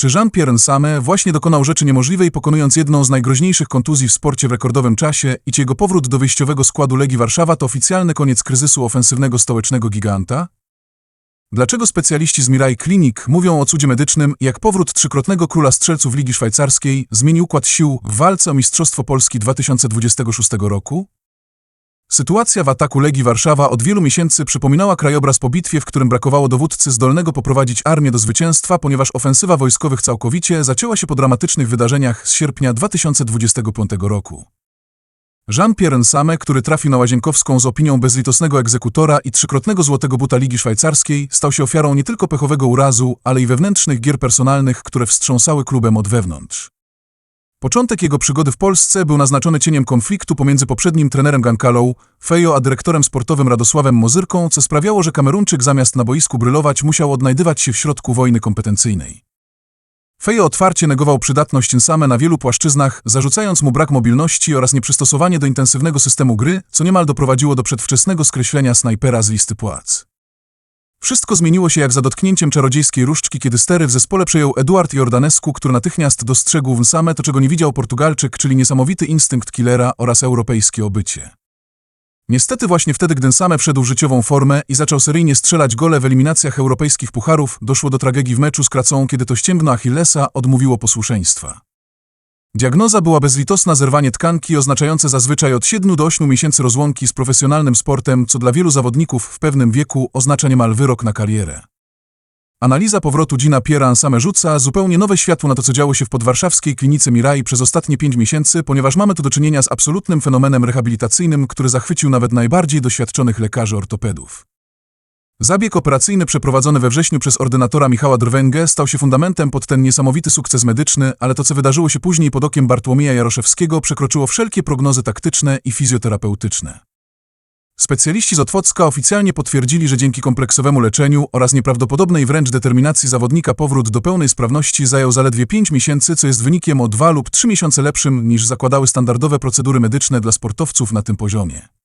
Czy Jean-Pierre Nsame właśnie dokonał rzeczy niemożliwej, pokonując jedną z najgroźniejszych kontuzji w sporcie w rekordowym czasie i czy jego powrót do wyjściowego składu Legii Warszawa to oficjalny koniec kryzysu ofensywnego stołecznego giganta? Dlaczego specjaliści z Mirai Clinic mówią o cudzie medycznym, jak powrót trzykrotnego króla strzelców Ligi Szwajcarskiej zmienił układ sił w walce o Mistrzostwo Polski 2026 roku? Sytuacja w ataku Legii Warszawa od wielu miesięcy przypominała krajobraz po bitwie, w którym brakowało dowódcy zdolnego poprowadzić armię do zwycięstwa, ponieważ ofensywa wojskowych całkowicie zacięła się po dramatycznych wydarzeniach z sierpnia 2025 roku. Jean-Pierre Nsame, który trafił na Łazienkowską z opinią bezlitosnego egzekutora i trzykrotnego złotego buta Ligi Szwajcarskiej, stał się ofiarą nie tylko pechowego urazu, ale i wewnętrznych gier personalnych, które wstrząsały klubem od wewnątrz. Początek jego przygody w Polsce był naznaczony cieniem konfliktu pomiędzy poprzednim trenerem Gankalą, Fejo, a dyrektorem sportowym Radosławem Mozyrką, co sprawiało, że Kamerunczyk zamiast na boisku brylować musiał odnajdywać się w środku wojny kompetencyjnej. Fejo otwarcie negował przydatność Nsame na wielu płaszczyznach, zarzucając mu brak mobilności oraz nieprzystosowanie do intensywnego systemu gry, co niemal doprowadziło do przedwczesnego skreślenia snajpera z listy płac. Wszystko zmieniło się jak za dotknięciem czarodziejskiej różdżki, kiedy stery w zespole przejął Eduard Jordanescu, który natychmiast dostrzegł w Nsame to, czego nie widział Portugalczyk, czyli niesamowity instynkt killera oraz europejskie obycie. Niestety właśnie wtedy, gdy Nsame wszedł w życiową formę i zaczął seryjnie strzelać gole w eliminacjach europejskich pucharów, doszło do tragedii w meczu z Kracą, kiedy to ścięgno Achillesa odmówiło posłuszeństwa. Diagnoza była bezlitosna zerwanie tkanki, oznaczające zazwyczaj od 7 do 8 miesięcy rozłąki z profesjonalnym sportem, co dla wielu zawodników w pewnym wieku oznacza niemal wyrok na karierę. Analiza powrotu Gina Piera same rzuca zupełnie nowe światło na to, co działo się w podwarszawskiej klinice Mirai przez ostatnie 5 miesięcy, ponieważ mamy tu do czynienia z absolutnym fenomenem rehabilitacyjnym, który zachwycił nawet najbardziej doświadczonych lekarzy ortopedów. Zabieg operacyjny przeprowadzony we wrześniu przez ordynatora Michała Drwęgę stał się fundamentem pod ten niesamowity sukces medyczny, ale to, co wydarzyło się później pod okiem Bartłomieja Jaroszewskiego, przekroczyło wszelkie prognozy taktyczne i fizjoterapeutyczne. Specjaliści z Otwocka oficjalnie potwierdzili, że dzięki kompleksowemu leczeniu oraz nieprawdopodobnej wręcz determinacji zawodnika powrót do pełnej sprawności zajął zaledwie 5 miesięcy, co jest wynikiem o 2 lub 3 miesiące lepszym niż zakładały standardowe procedury medyczne dla sportowców na tym poziomie.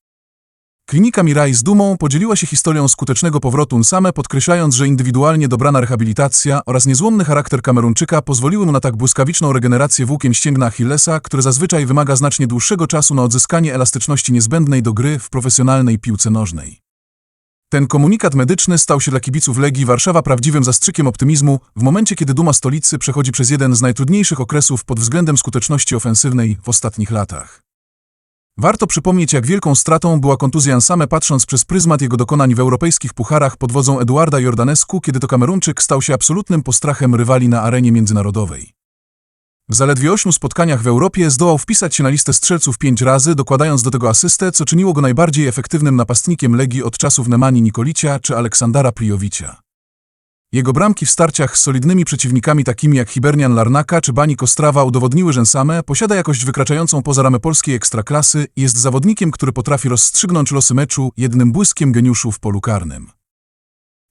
Klinika Mirai z dumą podzieliła się historią skutecznego powrotu Nsame, podkreślając, że indywidualnie dobrana rehabilitacja oraz niezłomny charakter Kamerunczyka pozwoliły mu na tak błyskawiczną regenerację włókien ścięgna Achillesa, które zazwyczaj wymaga znacznie dłuższego czasu na odzyskanie elastyczności niezbędnej do gry w profesjonalnej piłce nożnej. Ten komunikat medyczny stał się dla kibiców Legii Warszawa prawdziwym zastrzykiem optymizmu w momencie, kiedy Duma stolicy przechodzi przez jeden z najtrudniejszych okresów pod względem skuteczności ofensywnej w ostatnich latach. Warto przypomnieć, jak wielką stratą była kontuzja Nsame patrząc przez pryzmat jego dokonań w europejskich pucharach pod wodzą Eduarda Jordanescu, kiedy to Kamerunczyk stał się absolutnym postrachem rywali na arenie międzynarodowej. W zaledwie ośmiu spotkaniach w Europie zdołał wpisać się na listę strzelców pięć razy, dokładając do tego asystę, co czyniło go najbardziej efektywnym napastnikiem Legii od czasów Nemani Nikolicia czy Aleksandara Prijovicia. Jego bramki w starciach z solidnymi przeciwnikami takimi jak Hibernian Larnaka czy Bani Kostrawa udowodniły, że Nsame posiada jakość wykraczającą poza ramy polskiej ekstraklasy i jest zawodnikiem, który potrafi rozstrzygnąć losy meczu jednym błyskiem geniuszu w polu karnym.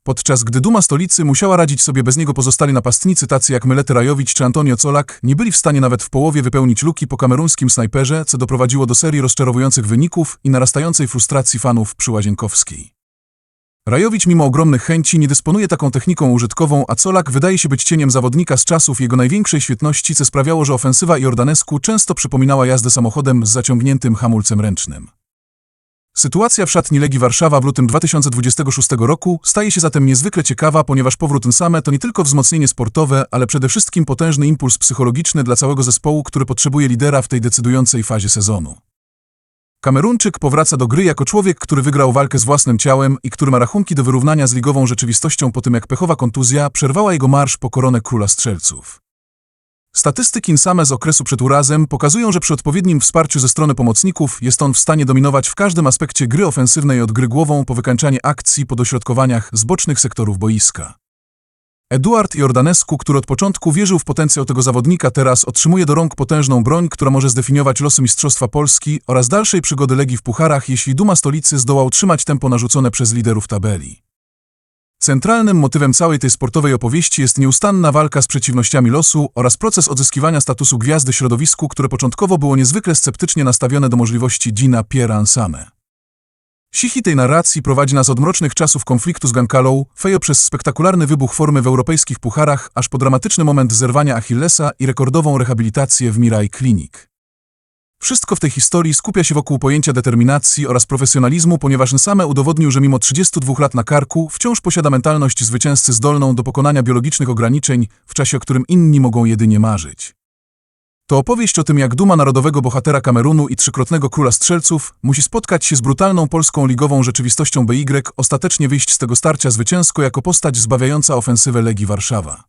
Podczas gdy Duma stolicy musiała radzić sobie bez niego pozostali napastnicy tacy jak Mylety Rajowicz czy Antonio Colak, nie byli w stanie nawet w połowie wypełnić luki po kameruńskim snajperze, co doprowadziło do serii rozczarowujących wyników i narastającej frustracji fanów przy Łazienkowskiej. Rajowicz mimo ogromnych chęci nie dysponuje taką techniką użytkową, a Colak wydaje się być cieniem zawodnika z czasów jego największej świetności, co sprawiało, że ofensywa Jordanesku często przypominała jazdę samochodem z zaciągniętym hamulcem ręcznym. Sytuacja w szatni Legii Warszawa w lutym 2026 roku staje się zatem niezwykle ciekawa, ponieważ powrót Nsame to nie tylko wzmocnienie sportowe, ale przede wszystkim potężny impuls psychologiczny dla całego zespołu, który potrzebuje lidera w tej decydującej fazie sezonu. Kamerunczyk powraca do gry jako człowiek, który wygrał walkę z własnym ciałem i który ma rachunki do wyrównania z ligową rzeczywistością po tym, jak pechowa kontuzja przerwała jego marsz po koronę króla strzelców. Statystyki same z okresu przed urazem pokazują, że przy odpowiednim wsparciu ze strony pomocników jest on w stanie dominować w każdym aspekcie gry ofensywnej od gry głową po wykańczanie akcji po dośrodkowaniach z bocznych sektorów boiska. Eduard Jordanescu, który od początku wierzył w potencjał tego zawodnika, teraz otrzymuje do rąk potężną broń, która może zdefiniować losy Mistrzostwa Polski oraz dalszej przygody Legii w pucharach, jeśli Duma stolicy zdoła utrzymać tempo narzucone przez liderów tabeli. Centralnym motywem całej tej sportowej opowieści jest nieustanna walka z przeciwnościami losu oraz proces odzyskiwania statusu gwiazdy środowisku, które początkowo było niezwykle sceptycznie nastawione do możliwości Gina Pierre Ansame. Sichi tej narracji prowadzi nas od mrocznych czasów konfliktu z Gankalą, Fejo przez spektakularny wybuch formy w europejskich pucharach, aż po dramatyczny moment zerwania Achillesa i rekordową rehabilitację w Mirai Clinic. Wszystko w tej historii skupia się wokół pojęcia determinacji oraz profesjonalizmu, ponieważ Nsame udowodnił, że mimo 32 lat na karku wciąż posiada mentalność zwycięzcy zdolną do pokonania biologicznych ograniczeń, w czasie o którym inni mogą jedynie marzyć. To opowieść o tym, jak duma narodowego bohatera Kamerunu i trzykrotnego króla strzelców musi spotkać się z brutalną polską ligową rzeczywistością BY, ostatecznie wyjść z tego starcia zwycięsko jako postać zbawiająca ofensywę Legii Warszawa.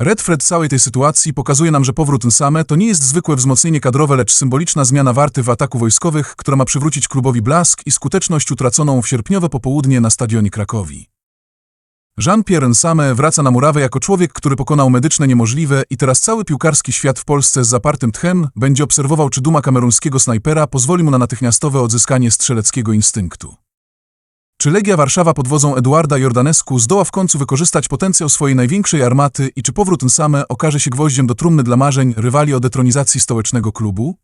Redfred całej tej sytuacji pokazuje nam, że powrót Nsame to nie jest zwykłe wzmocnienie kadrowe, lecz symboliczna zmiana warty w ataku wojskowych, która ma przywrócić klubowi blask i skuteczność utraconą w sierpniowe popołudnie na stadionie Krakowi. Jean-Pierre Nsame wraca na murawę jako człowiek, który pokonał medyczne niemożliwe i teraz cały piłkarski świat w Polsce z zapartym tchem będzie obserwował, czy duma kameruńskiego snajpera pozwoli mu na natychmiastowe odzyskanie strzeleckiego instynktu. Czy Legia Warszawa pod wodzą Eduarda Jordanescu zdoła w końcu wykorzystać potencjał swojej największej armaty i czy powrót Nsame okaże się gwoździem do trumny dla marzeń rywali o detronizacji stołecznego klubu?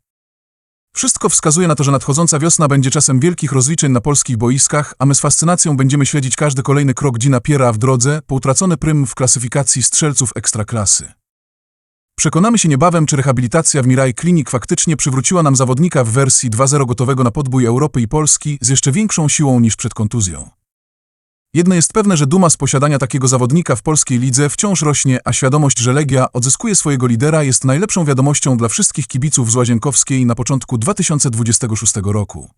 Wszystko wskazuje na to, że nadchodząca wiosna będzie czasem wielkich rozliczeń na polskich boiskach, a my z fascynacją będziemy śledzić każdy kolejny krok Gina Piera w drodze po utracony prym w klasyfikacji strzelców ekstraklasy. Przekonamy się niebawem, czy rehabilitacja w Mirai Clinic faktycznie przywróciła nam zawodnika w wersji 2.0 gotowego na podbój Europy i Polski z jeszcze większą siłą niż przed kontuzją. Jedno jest pewne, że duma z posiadania takiego zawodnika w polskiej lidze wciąż rośnie, a świadomość, że Legia odzyskuje swojego lidera jest najlepszą wiadomością dla wszystkich kibiców z Łazienkowskiej na początku 2026 roku.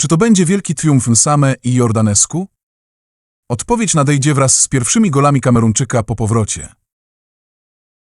Czy to będzie wielki triumf Nsame i Jordanescu? Odpowiedź nadejdzie wraz z pierwszymi golami Kamerunczyka po powrocie.